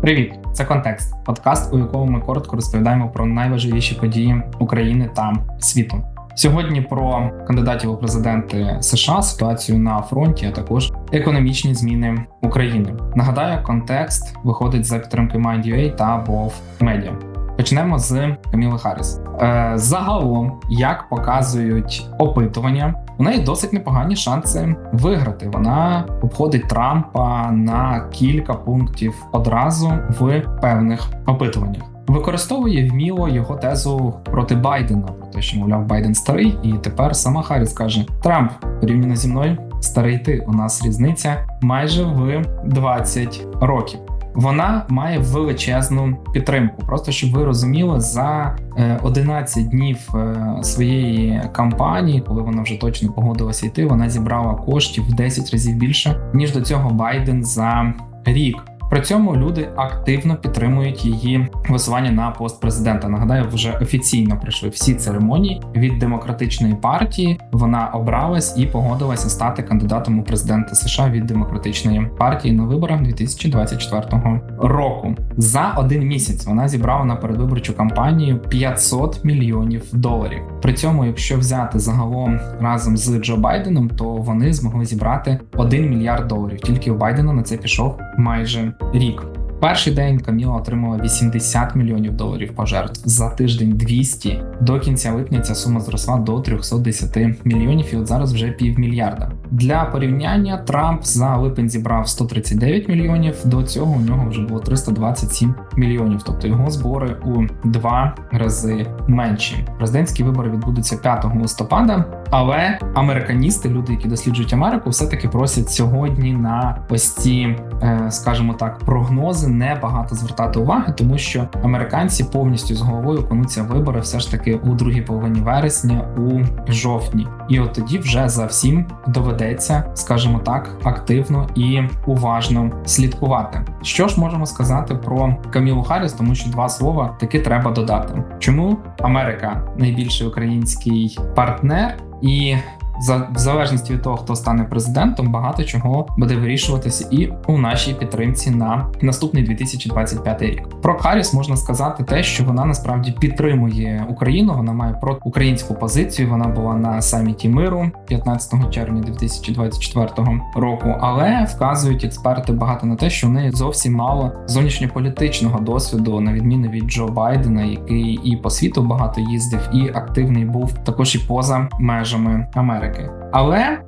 Привіт, це контекст, подкаст, у якому ми коротко розповідаємо про найважливіші події України та світу. Сьогодні про кандидатів у президенти США, ситуацію на фронті, а також економічні зміни України. Нагадаю, контекст виходить за підтримки Mind.ua та Wolf Media. Почнемо з Каміли Харріс. Е, загалом, як показують опитування, у неї досить непогані шанси виграти. Вона обходить Трампа на кілька пунктів одразу в певних опитуваннях. Використовує вміло його тезу проти Байдена, про те, що мовляв Байден старий, і тепер сама Харріс каже: Трамп порівняно зі мною старий ти. У нас різниця майже в 20 років. Вона має величезну підтримку. Просто щоб ви розуміли, за е, 11 днів е, своєї кампанії, коли вона вже точно погодилася йти, вона зібрала коштів в 10 разів більше ніж до цього Байден за рік. При цьому люди активно підтримують її висування на пост президента. Нагадаю, вже офіційно пройшли всі церемонії від демократичної партії. Вона обралась і погодилася стати кандидатом у президенти США від демократичної партії на виборах 2024 року. За один місяць вона зібрала на передвиборчу кампанію 500 мільйонів доларів. При цьому, якщо взяти загалом разом з Джо Байденом, то вони змогли зібрати 1 мільярд доларів. Тільки у Байдена на це пішов майже рік. Перший день Каміла отримала 80 мільйонів доларів пожертв за тиждень 200. До кінця липня ця сума зросла до 310 мільйонів, і от зараз вже півмільярда. Для порівняння Трамп за липень зібрав 139 мільйонів. До цього у нього вже було 327 мільйонів, тобто його збори у два рази менші. Президентські вибори відбудуться 5 листопада. Але американісти, люди, які досліджують Америку, все таки просять сьогодні на ось ці, е, скажімо так, прогнози не багато звертати уваги, тому що американці повністю з головою окунуться в вибори все ж таки у другій половині вересня, у жовтні, і от тоді вже за всім доведеться, скажімо так, активно і уважно слідкувати. Що ж можемо сказати про Камілу Харріс, тому що два слова таки треба додати. Чому Америка найбільший український партнер і за в залежності від того, хто стане президентом, багато чого буде вирішуватися і у нашій підтримці на наступний 2025 рік. Про Харріс можна сказати те, що вона насправді підтримує Україну. Вона має проукраїнську позицію. Вона була на саміті миру 15 червня 2024 року. Але вказують експерти багато на те, що в неї зовсім мало зовнішньополітичного досвіду, на відміну від Джо Байдена, який і по світу багато їздив, і активний був також і поза межами Америки. Але е,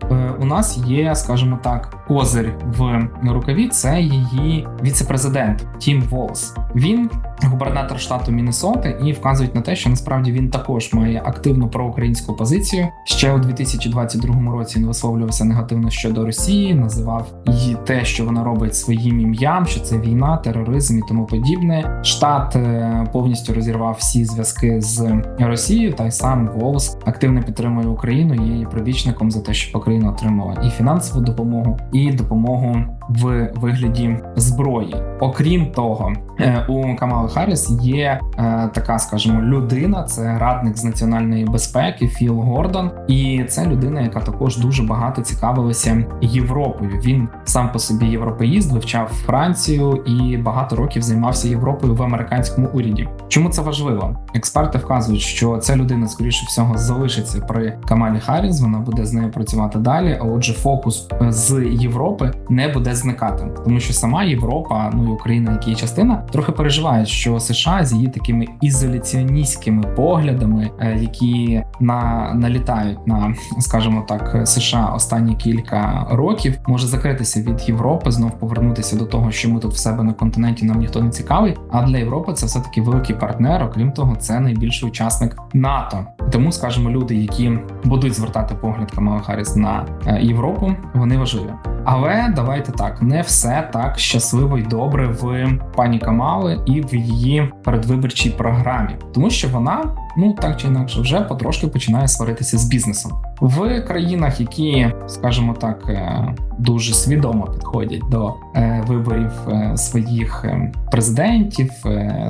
у нас є, скажімо так, козир в рукаві. Це її віце-президент Тім Волс. Він губернатор штату Міннесоти, і вказують на те, що насправді він також має активну проукраїнську позицію. Ще у 2022 році він висловлювався негативно щодо Росії, називав її те, що вона робить своїм ім'ям, що це війна, тероризм і тому подібне. Штат е, повністю розірвав всі зв'язки з Росією, та й сам Волс активно підтримує Україну. Є її прибічником за те, щоб Україна отримала і фінансову допомогу, і допомогу в вигляді зброї. Окрім того, е, у Камали Харріс є е, така, скажімо, людина, це радник з національної безпеки Філ Гордон, і це людина, яка також дуже багато цікавилася Європою. Він сам по собі європеїст, вивчав Францію і багато років займався Європою в американському уряді. Чому це важливо? Експерти вказують, що ця людина, скоріше всього, залишиться при Камалі Харріс, Вона буде з нею працювати далі. А отже, фокус е, з Європи не буде зникати, тому що сама Європа, ну і Україна, як її частина, трохи переживають, що США з її такими ізоляціоністськими поглядами, е, які на налітають на, скажімо так, США останні кілька років, може закритися від Європи, знов повернутися до того, що ми тут в себе на континенті нам ніхто не цікавий. А для Європи це все таки великий партнер. Окрім того, це найбільший учасник НАТО. Тому, скажімо, люди, які будуть звертати погляд Камала Харріс на е, Європу, вони важливі. Але давайте так, не все так щасливо й добре в пані Камали і в її передвиборчій програмі, тому що вона, ну так чи інакше, вже потрошки починає сваритися з бізнесом в країнах, які, скажімо так, е, дуже свідомо підходять до е, виборів е, своїх президентів,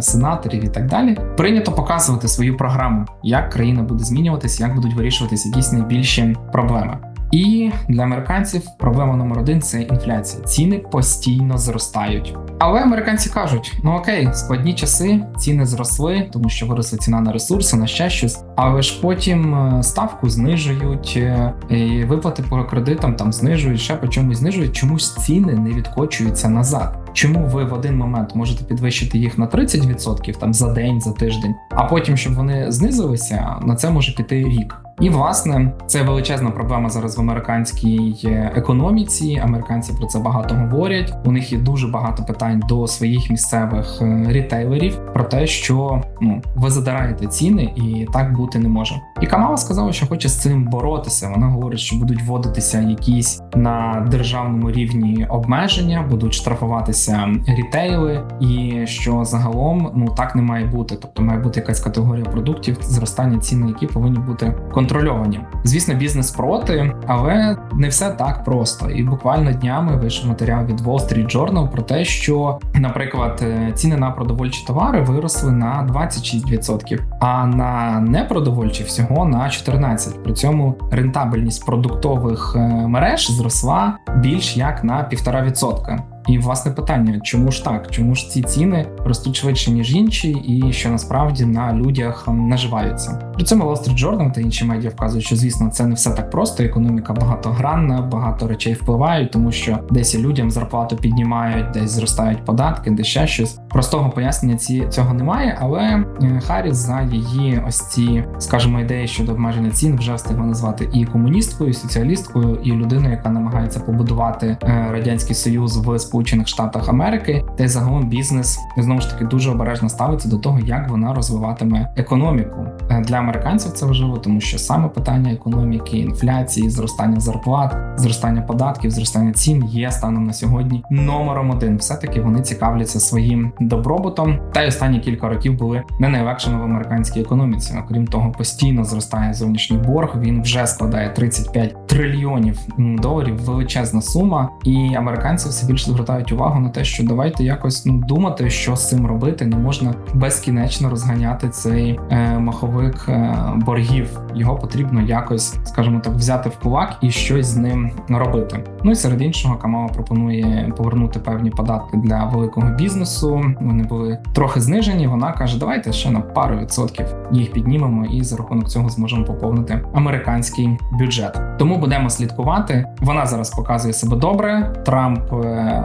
сенаторів і так далі. Прийнято показувати свою програму, як країна буде змінюватися, як будуть вирішуватися якісь найбільші проблеми. І для американців проблема номер один це інфляція. Ціни постійно зростають. Але американці кажуть: ну окей, складні часи, ціни зросли, тому що виросла ціна на ресурси, на ще щось. Але ж потім е, ставку знижують, е, і виплати по кредитам там знижують, ще по чомусь знижують. Чомусь ціни не відкочуються назад. Чому ви в один момент можете підвищити їх на 30% там за день, за тиждень, а потім, щоб вони знизилися, на це може піти рік. І власне це величезна проблема зараз в американській е, економіці. Американці про це багато говорять. У них є дуже багато питань до своїх місцевих е, рітейлерів про те, що ну ви задираєте ціни, і так бути не може. І Камала сказала, що хоче з цим боротися. Вона говорить, що будуть вводитися якісь на державному рівні обмеження, будуть штрафуватися рітейли, і що загалом ну так не має бути. Тобто має бути якась категорія продуктів, зростання цін, які повинні бути контрольовані. Звісно, бізнес проти, але не все так просто. І буквально днями вийшов матеріал від Wall Street Journal про те, що, наприклад, е, ціни на продовольчі товари виросли на 26%, а на непродовольчі всього на 14%. При цьому рентабельність продуктових е, мереж зросла більш як на 1,5%. І власне питання, чому ж так? Чому ж ці ціни ростуть швидше ніж інші, і що насправді на людях наживаються? При цьому Wall Street Journal та інші медіа вказують, що звісно це не все так просто. Економіка багатогранна, багато речей впливають, тому що десь людям зарплату піднімають, десь зростають податки, десь ще щось. Простого пояснення ці цього немає, але е, Харріс за її ось ці, скажімо, ідеї щодо обмеження цін вже встигла назвати і комуністкою, і соціалісткою, і людиною, яка намагається побудувати е, радянський союз в Сполучених Штатах Америки, та й загалом бізнес знову ж таки дуже обережно ставиться до того, як вона розвиватиме економіку. Е, Для американців це важливо, тому що саме питання економіки, інфляції, зростання зарплат, зростання податків, зростання цін є станом на сьогодні номером один. Все таки вони цікавляться своїм добробутом. Та й останні кілька років були не найлегшими в американській економіці. Окрім того, постійно зростає зовнішній борг. Він вже складає 35 трильйонів доларів. Величезна сума, і американці все більше звертають увагу на те, що давайте якось ну думати, що з цим робити. Не можна безкінечно розганяти цей е, маховик е, боргів. Його потрібно якось, скажімо так, взяти в кулак і щось з ним робити. Ну і серед іншого, Камала пропонує повернути певні податки для великого бізнесу. Вони були трохи знижені. Вона каже: давайте ще на пару відсотків їх піднімемо, і за рахунок цього зможемо поповнити американський бюджет. Тому будемо слідкувати. Вона зараз показує себе добре. Трамп е,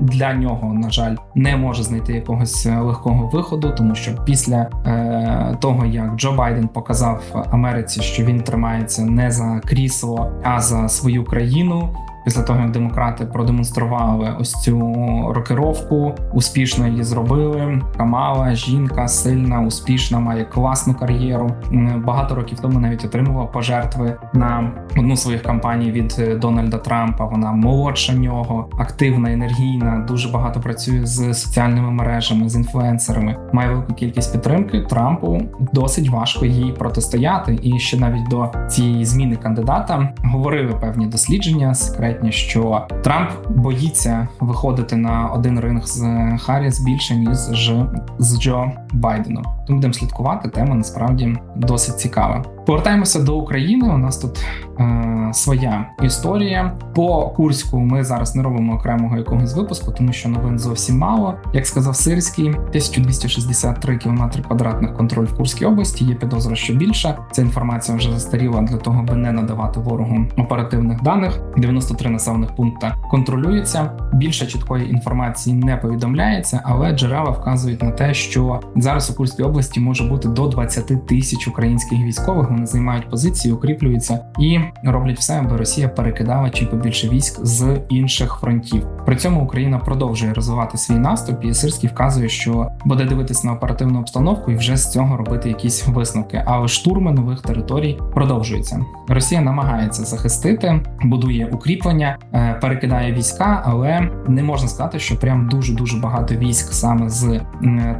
для нього, на жаль, не може знайти якогось легкого виходу, тому що після е, того, як Джо Байден показав Америці, що він тримається не за крісло, а за свою країну. Після того, як демократи продемонстрували ось цю рокировку, успішно її зробили. Камала, жінка сильна, успішна, має класну кар'єру. Багато років тому навіть отримувала пожертви на одну з своїх кампаній від е, Дональда Трампа. Вона молодша нього, активна, енергійна, дуже багато працює з соціальними мережами, з інфлюенсерами. Має велику кількість підтримки. Трампу досить важко їй протистояти. І ще навіть до цієї зміни кандидата говорили певні дослідження секретні, що Трамп боїться виходити на один ринг з Харріс більше ніж з Джо Байденом. Тому будемо слідкувати. Тема насправді досить цікава. Повертаємося до України. У нас тут е, своя історія. По Курську ми зараз не робимо окремого якогось випуску, тому що новин зовсім мало. Як сказав Сирський, 1263 км квадратних контроль в Курській області. Є підозра, що більше. Ця інформація вже застаріла для того, аби не надавати ворогу оперативних даних. 93 населених пункта контролюються. Більше чіткої інформації не повідомляється, але джерела вказують на те, що зараз у Курській області може бути до 20 тисяч українських військових. Вони займають позиції, укріплюються і роблять все, аби Росія перекидала чим побільше військ з інших фронтів. При цьому Україна продовжує розвивати свій наступ, і Сирський вказує, що буде дивитись на оперативну обстановку і вже з цього робити якісь висновки. Але штурми нових територій продовжуються. Росія намагається захистити, будує укріплення, е, перекидає війська, але не можна сказати, що прям дуже дуже багато військ саме з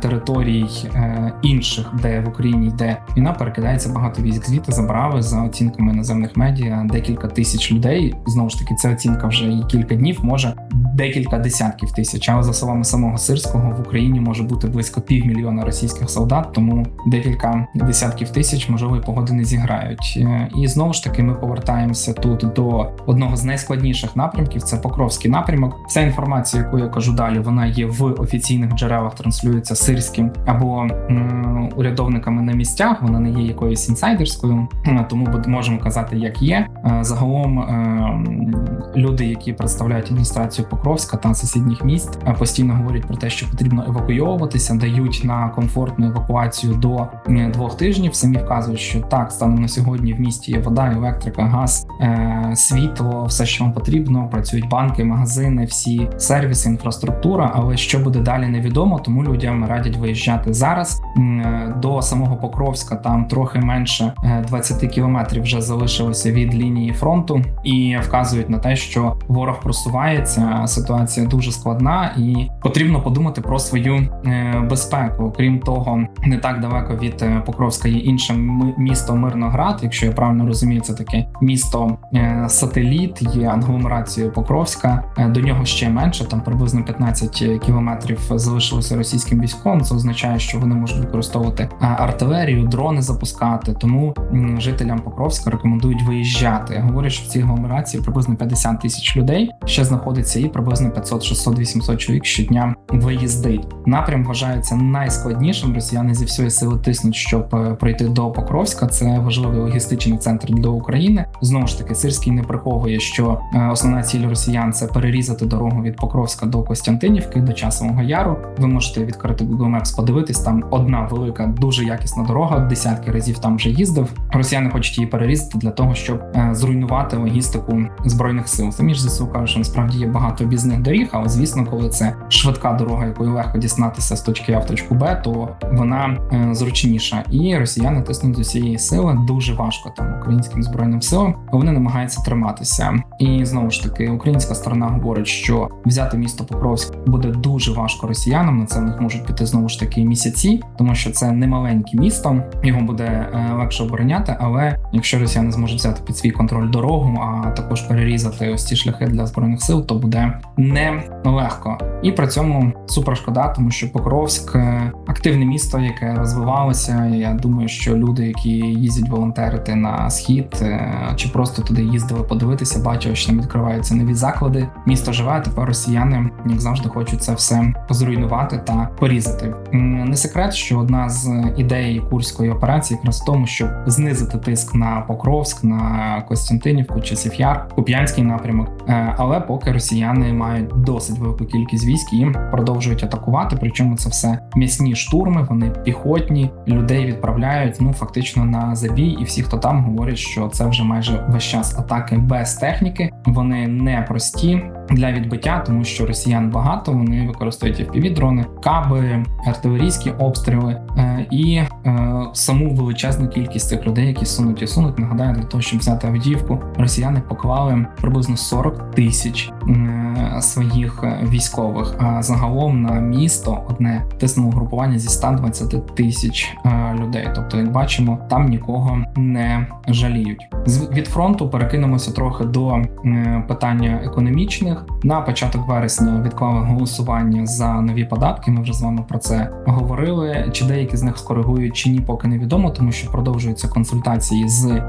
територій е, інших, де в Україні йде війна, перекидається багато військ звідти забрали за оцінками іноземних медіа декілька тисяч людей. Знову ж таки, ця оцінка вже і кілька днів, може декілька десятків тисяч. Але за словами самого сирського в Україні може бути близько півмільйона російських солдат, тому декілька десятків тисяч можливо і погоди не зіграють. Е, І знову ж таки, ми повертаємося тут до одного з найскладніших напрямків. Це Покровський напрямок. Вся інформація, яку я кажу далі, вона є в офіційних джерелах, транслюється сирським або м, урядовниками на місцях. Вона не є якоюсь інсайдерською, Е, тому можемо казати, як є. Е, Загалом е, люди, які представляють адміністрацію Покровська та сусідніх міст, постійно говорять про те, що потрібно евакуйовуватися, дають на комфортну евакуацію до двох тижнів. Самі вказують, що так станом на сьогодні в місті є вода, електрика, газ, світло, все, що вам потрібно. Працюють банки, магазини, всі сервіси, інфраструктура. Але що буде далі, невідомо. Тому людям радять виїжджати зараз. Е, До самого Покровська там трохи менше е, 20 кілометрів вже залишилося від лінії фронту, і вказують на те, що ворог просувається. Ситуація дуже складна, і потрібно подумати про свою е, безпеку. Крім того, не так далеко від е, Покровська є інше місто Мирноград. Якщо я правильно розумію, це таке місто е, сателіт, є агломерацією Покровська. Е, До нього ще менше, там приблизно 15 кілометрів залишилося російським військом. Це означає, що вони можуть використовувати е, артилерію, дрони запускати. Тому жителям Покровська рекомендують виїжджати. Говорять, що в цій агломерації приблизно 50 тисяч людей ще знаходиться і приблизно 500, 600, 800 чоловік щодня виїздить. Напрям вважається найскладнішим. Росіяни зі всієї сили тиснуть, щоб е, пройти до Покровська. Це важливий логістичний центр для України. Знову ж таки, Сирський не приховує, що е, основна ціль росіян це перерізати дорогу від Покровська до Костянтинівки, до Часового Яру. Ви можете відкрити Google Maps, подивитись. Там одна велика, дуже якісна дорога. Десятки разів там вже їздив. Росіяни хочуть її перерізати для того, щоб е, зруйнувати логістику збройних сил. Самі ж ЗСУ кажуть, що насправді є багато об'їзних доріг, але звісно, коли це швидка дорога, якою легко дізнатися з точки А в точку Б, то вона е, зручніша. І росіяни тиснуть з усієї сили дуже важко там українським збройним силам. а Вони намагаються триматися. І знову ж таки, українська сторона говорить, що взяти місто Покровськ буде дуже важко росіянам. На це в них можуть піти знову ж таки місяці, тому що це не маленьке місто. Його буде е, легше обороняти. Але якщо росіяни зможуть взяти під свій контроль дорогу, а також перерізати ось ці шляхи для збройних сил, то буде не легко. І при цьому супер шкода, тому що Покровськ е, активне місто, яке розвивалося. Я думаю, що люди, які їздять волонтерити на схід, е, чи просто туди їздили подивитися, бачили, що там відкриваються нові заклади. Місто живе, а тепер росіяни, як завжди, хочуть це все зруйнувати та порізати. Не секрет, що одна з ідей курської операції якраз в тому, щоб знизити тиск на Покровськ, на Костянтинівку, Часів Яр, Куп'янський напрямок. Е, Але поки росіяни мають досить велику кількість військ і продовжують атакувати. Причому це все м'ясні штурми, вони піхотні, людей відправляють ну фактично на забій, і всі, хто там говорять, що це вже майже весь час атаки без техніки. Вони не прості для відбиття, тому що росіян багато. Вони використовують FPV-дрони, каби, артилерійські обстріли е, і е, саму величезну кількість цих людей, які сунуть і сунуть. Нагадаю, для того, щоб взяти Авдіївку, росіяни поклали приблизно 40 тисяч е, своїх військових. А загалом на місто одне тиснуло групування зі 120 тисяч людей. Тобто, як бачимо, там нікого не жаліють. З від фронту перекинемося трохи до е, питання економічних. На початок вересня відклали голосування за нові податки. Ми вже з вами про це говорили. Чи деякі з них скоригують, чи ні, поки невідомо, тому що продовжуються консультації з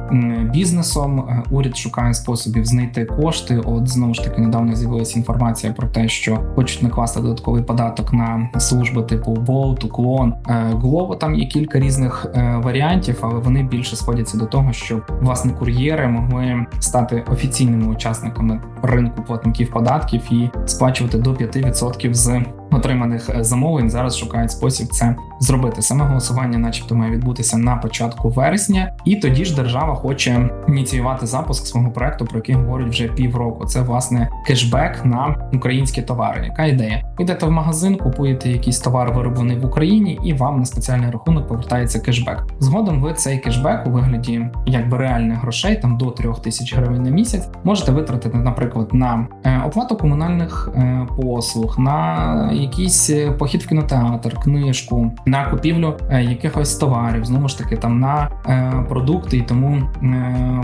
бізнесом. Е, Уряд шукає способів знайти кошти. От знову ж таки недавно з'явилася інформація про те, що хочуть накласти додатковий податок на служби типу Bolt, Уклон, е, Glovo. Там є кілька різних варіантів, але вони більше сходяться до того, щоб власне кур'єри могли стати офіційними учасниками ринку платників податків і сплачувати до 5% з отриманих е, замовлень. Зараз шукають спосіб це зробити. Саме голосування, начебто, має відбутися на початку вересня, і тоді ж держава хоче ініціювати запуск свого проекту, про який говорять вже півроку. Це власне кешбек на українські товари. Яка ідея? Йдете в магазин, купуєте якийсь товар, вироблений в Україні, і вам на спеціальний рахунок повертається кешбек. Згодом ви цей кешбек у вигляді якби реальних грошей, там до 3 тисяч гривень на місяць, можете витратити, наприклад, на е, оплату комунальних е, послуг, на якийсь е, похід в кінотеатр, книжку, на купівлю е, якихось товарів, знову ж таки, там на е, продукти і тому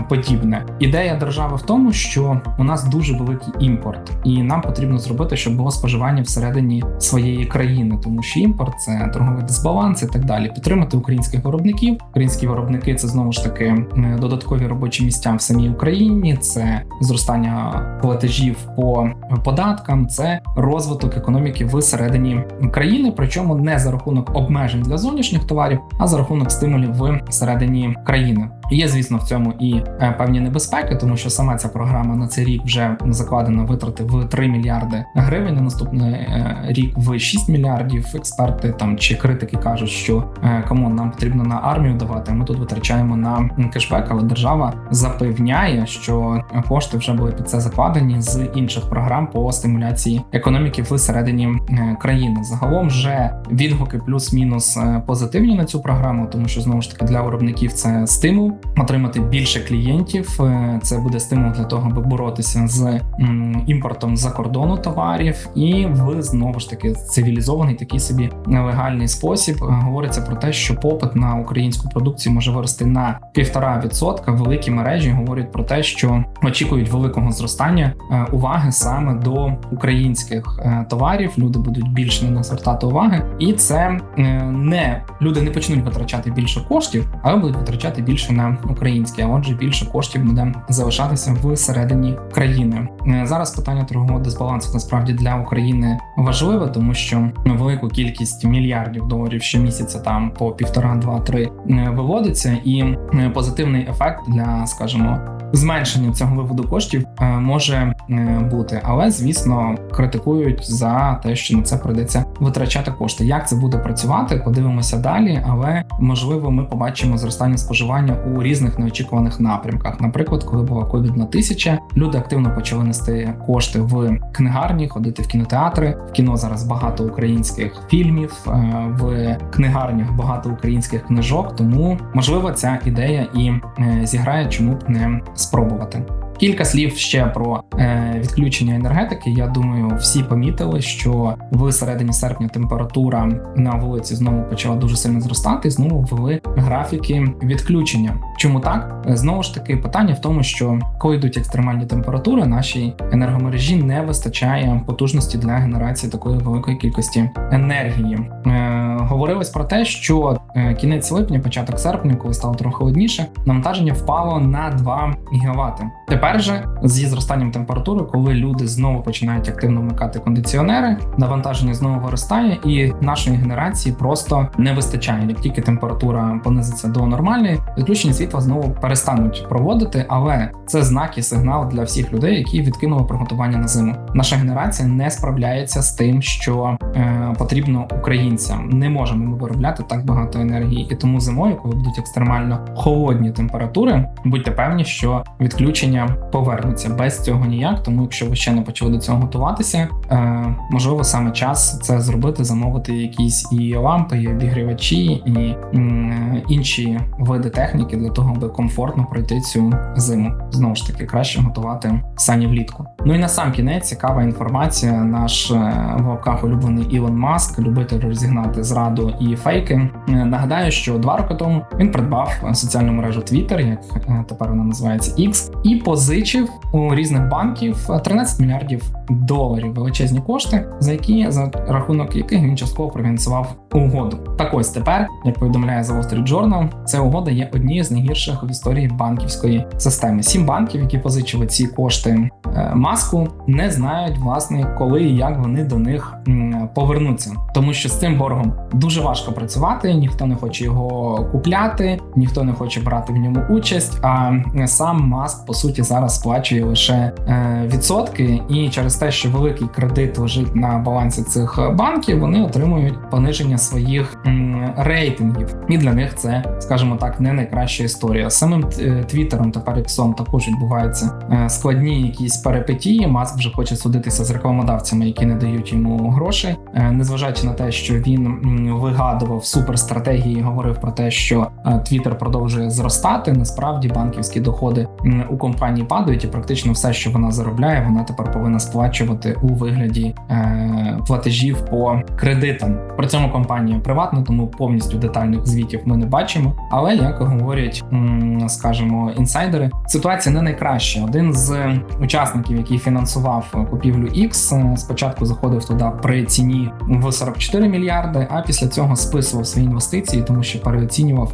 подібне. Ідея держави в тому, що у нас дуже великий імпорт, і нам потрібно зробити, щоб було споживання всередині своєї країни, тому що імпорт це торговий дисбаланс і так далі. Підтримати українських виробників. Українські виробники це знову ж таки додаткові робочі місця в самій Україні, це зростання платежів по податкам, це розвиток економіки всередині країни, причому не за рахунок обмежень для зовнішніх товарів, а за рахунок стимулів всередині країни. Є, звісно, в цьому і е, певні небезпеки, тому що сама ця програма на цей рік вже закладена витрати в 3 мільярди гривень. На наступний е, рік в 6 мільярдів. Експерти там чи критики кажуть, що е, камон, нам потрібно на армію давати. Ми тут витрачаємо на кешбек, але держава запевняє, що кошти вже були під це закладені з інших програм по стимуляції економіки всередині країни. Загалом вже відгуки плюс-мінус позитивні на цю програму, тому що знову ж таки для виробників це стимул отримати більше клієнтів. Е, Це буде стимул для того, аби боротися з імпортом за кордону товарів, і в знову ж таки цивілізований такий собі нелегальний спосіб е, говориться про те, що попит на українську продукцію може вирости на 1,5%. Великі мережі говорять про те, що очікують великого зростання е, уваги саме до українських товарів. Люди будуть більше на них звертати уваги, і це не люди не почнуть витрачати більше коштів, але будуть витрачати більше на українське. А отже, більше коштів буде залишатися всередині країни. Е, Зараз питання торгового дисбалансу насправді для України важливе, тому що велику кількість мільярдів доларів щомісяця там по півтора, два, три е, виводиться, і е, позитивний ефект для, скажімо, зменшення цього виводу коштів може бути, але звісно критикують за те, що на це прийдеться витрачати кошти. Як це буде працювати? Подивимося далі, але можливо, ми побачимо зростання споживання у різних неочікуваних напрямках. Наприклад, коли була ковідна тисяча, люди активно почали нести кошти в книгарні, ходити в кінотеатри. В кіно зараз багато українських фільмів, е, в книгарнях багато українських книжок. Тому можливо ця ідея і е, зіграє, чому б не спробувати. Кілька слів ще про е, відключення енергетики. Я думаю, всі помітили, що в середині серпня температура на вулиці знову почала дуже сильно зростати. і Знову ввели графіки відключення. Чому так? Знову ж таки, питання в тому, що коли йдуть екстремальні температури, нашій енергомережі не вистачає потужності для генерації такої великої кількості енергії. Е, говорилось про те, що е, кінець липня, початок серпня, коли стало трохи холодніше, навантаження впало на 2 ГВт. Тепер же зі зростанням температури, коли люди знову починають активно вмикати кондиціонери, навантаження знову виростає, і нашої генерації просто не вистачає. Як тільки температура понизиться до нормальної, відключення світла знову перестануть проводити, але це знак і сигнал для всіх людей, які відкинули приготування на зиму. Наша генерація не справляється з тим, що е, потрібно українцям. Не можемо ми виробляти так багато енергії, і тому зимою, коли будуть екстремально холодні температури, будьте певні, що відключення повернуться без цього ніяк. Тому, якщо ви ще не почали до цього готуватися, е, можливо, саме час це зробити, замовити якісь і лампи, і обігрівачі, і м, інші види техніки для того, аби комфортно пройти цю зиму. Знову ж таки, краще готувати сані влітку. Ну і на сам кінець цікава інформація. Наш е, в лапках улюблений Ілон Маск, любитель розігнати зраду і фейки. Е, Нагадаю, що два роки тому він придбав соціальну мережу Twitter, як е, тепер вона називається X, і позичив у різних банків 13 мільярдів доларів величезні кошти, за які за рахунок яких він частково профінансував угоду. Так ось тепер, як повідомляє The Wall Street Journal, ця угода є однією з найгірших в історії банківської системи. Сім банків, які позичили ці кошти е, маску, не знають власне, коли і як вони до них повернуться, тому що з цим боргом дуже важко працювати. Ніхто не хоче його купляти, ніхто не хоче брати в ньому участь. А сам маск по суті зараз сплачує лише е, відсотки, і через те, що великий кредит лежить на балансі цих банків, вони отримують пониження своїх рейтингів. І для них це, скажімо так, не найкраща історія. Самим е, Твіттером та Паріксом також відбуваються е, складні якісь перипетії. Маск вже хоче судитися з рекламодавцями, які не дають йому грошей, Е, незважаючи на те, що він вигадував суперстратегії, говорив про те, що Twitter продовжує зростати. Насправді банківські доходи у компанії падають, і практично все, що вона заробляє, вона тепер повинна сплачувати у вигляді платежів по кредитам. При цьому компанія приватна, тому повністю детальних звітів ми не бачимо. Але як говорять, скажімо, інсайдери, ситуація не найкраща. Один з учасників, який фінансував купівлю X, спочатку заходив туди при ціні в 44 мільярди, а після цього списував свої інвестиції, тому що переоцінював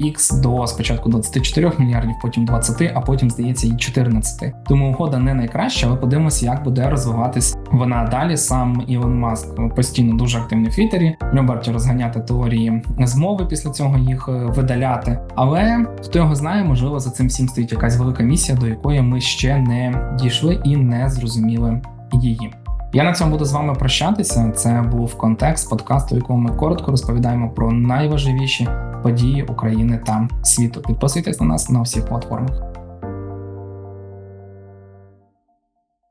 X до спочатку 24 мільярдів, потім 20, а потім здається і 14. Тому угода не найкраща, але подивимося, як буде розвиватись вона далі. Сам Ілон Маск постійно дуже активний в Твіттері. Любить розганяти теорії змови, після цього їх е, видаляти. Але хто його знає, можливо, за цим всім стоїть якась велика місія, до якої ми ще не дійшли і не зрозуміли її. Я на цьому буду з вами прощатися. Це був контекст подкасту, в якому ми коротко розповідаємо про найважливіші події України та світу. Підписуйтесь на нас на всіх платформах.